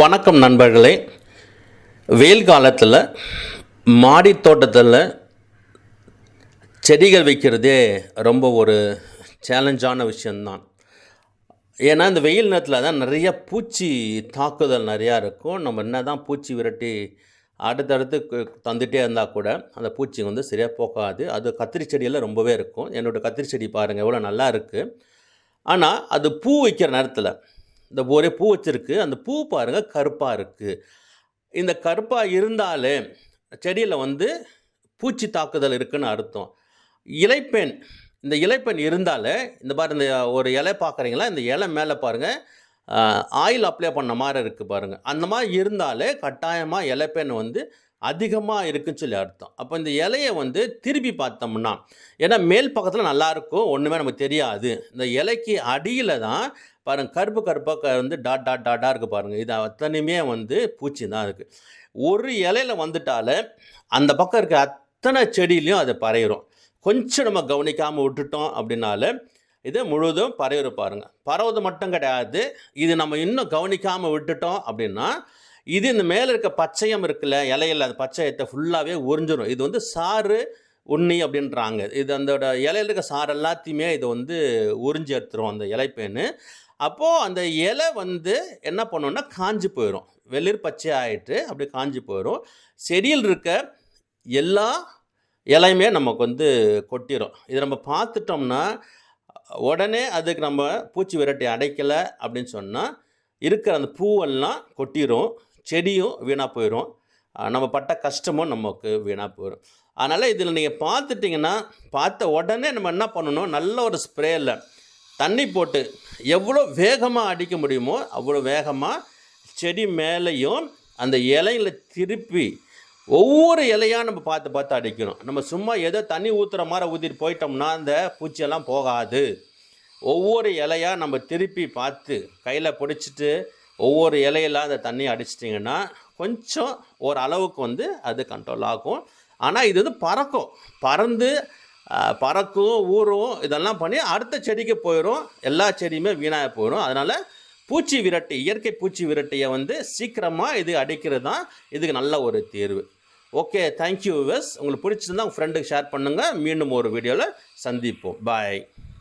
வணக்கம் நண்பர்களே. வெயில் காலத்தில் மாடி தோட்டத்தில் செடிகள் வைக்கிறதே ரொம்ப ஒரு சேலஞ்சான விஷயந்தான் ஏன்னா இந்த வெயில் நேரத்தில் தான் நிறைய பூச்சி தாக்குதல் நிறையா இருக்கும். நம்ம என்ன தான் பூச்சி விரட்டி அடுத்தடுத்து தந்துகிட்டே இருந்தால் கூட அந்த பூச்சி வந்து சரியாக போகாது. அது கத்திரி செடியெல்லாம் ரொம்பவே இருக்கும். என்னோடய கத்திரி செடி பாருங்கள் எவ்வளோ நல்லா இருக்குது ஆனால் அது பூ வைக்கிற நேரத்தில் இந்த ஒரே பூ வச்சுருக்கு. அந்த பூ பாருங்கள் கருப்பாக இருக்குது இந்த கருப்பாக இருந்தாலே செடியில் வந்து பூச்சி தாக்குதல் இருக்குன்னு அர்த்தம். இலைப்பெண் இந்த இலைப்பெண் இருந்தாலே இந்த பாரு இந்த ஒரு இலை பார்க்குறீங்களா இந்த இலை மேலே பாருங்கள் ஆயில் அப்ளை பண்ண மாதிரி இருக்குது பாருங்கள் அந்த மாதிரி இருந்தாலே கட்டாயமாக இலைப்பெண் வந்து அதிகமாக இருக்குன்னு சொல்லி அர்த்தம். அப்போ இந்த இலையை வந்து திருப்பி பார்த்தோம்னா ஏன்னா மேல் பக்கத்தில் நல்லாயிருக்கும் ஒன்றுமே நமக்கு தெரியாது. இந்த இலைக்கு அடியில் தான் பாருங்க கருப்பு கருப்பாக வந்து டாட் டாட் டாட்டாக இருக்குது பாருங்கள் இது அத்தனையுமே வந்து பூச்சி தான் இருக்குது ஒரு இலையில வந்துட்டாலே அந்த பக்கம் இருக்க அத்தனை செடியிலையும் அது பறையிரும் கொஞ்சம் நம்ம கவனிக்காமல் விட்டுட்டோம் அப்படின்னால இது முழுதும் பரவிரு பாருங்கள் பரவுது மட்டும் கிடையாது. இது நம்ம இன்னும் கவனிக்காமல் விட்டுட்டோம் அப்படின்னா இது இந்த மேலே இருக்க பச்சையம் இருக்குல்ல இலையில் அந்த பச்சையத்தை ஃபுல்லாகவே உறிஞ்சிடும் இது வந்து சாறு உண்ணி அப்படின்றாங்க. இது அந்த இலையில இருக்க சாறு எல்லாத்தையுமே இது வந்து உறிஞ்சி எடுத்துரும் அந்த இலைப்பேன்னு. அப்போது அந்த இலை வந்து என்ன பண்ணுன்னா காஞ்சி போயிடும் வெளிர் பச்சை ஆகிட்டு அப்படி காஞ்சி போயிடும் செடியில் இருக்க எல்லா இலையுமே நமக்கு வந்து கொட்டிடும் இதை நம்ம பார்த்துட்டோம்னா உடனே அதுக்கு நம்ம பூச்சி விரட்டி அடைக்கலை அப்படின்னு சொன்னால் இருக்கிற அந்த பூவெல்லாம் கொட்டிடும் செடியும் வீணாக போயிடும் நம்ம பட்ட கஷ்டமும் நமக்கு வீணாக போயிடும் அதனால் இதில் நீங்கள் பார்த்துட்டிங்கன்னா பார்த்த உடனே நம்ம என்ன பண்ணணும்? நல்ல ஒரு ஸ்ப்ரேயில் தண்ணி போட்டு எவ்வளோ வேகமாக அடிக்க முடியுமோ அவ்வளோ வேகமாக செடி மேலேயும் அந்த இலையில திருப்பி ஒவ்வொரு இலையாக நம்ம பார்த்து பார்த்து அடிக்கணும். நம்ம சும்மா ஏதோ தண்ணி ஊற்றுற மாதிரி ஊற்றிட்டு போயிட்டோம்னா அந்த பூச்சியெல்லாம் போகாது. ஒவ்வொரு இலையாக நம்ம திருப்பி பார்த்து கையில் பிடிச்சிட்டு ஒவ்வொரு இலையெல்லாம் அந்த தண்ணி அடிச்சிட்டிங்கன்னா கொஞ்சம் ஒரு அளவுக்கு வந்து அது கண்ட்ரோல் ஆகும். ஆனால் இது வந்து பறக்கும். பறந்து பறக்கும் ஊறும் இதெல்லாம் பண்ணி அடுத்த செடிக்கு போயிடும் எல்லா செடியுமே வீணாக போயிடும் அதனால் பூச்சி விரட்டி இயற்கை பூச்சி விரட்டியை வந்து சீக்கிரமாக இது அடிக்கிறது தான் இதுக்கு நல்ல ஒரு தீர்வு. ஓகே தேங்க்யூ விவஸ் உங்களுக்கு பிடிச்சிருந்தா உங்கள் ஃப்ரெண்டுக்கு ஷேர் பண்ணுங்கள் மீண்டும் ஒரு வீடியோவில் சந்திப்போம். பாய்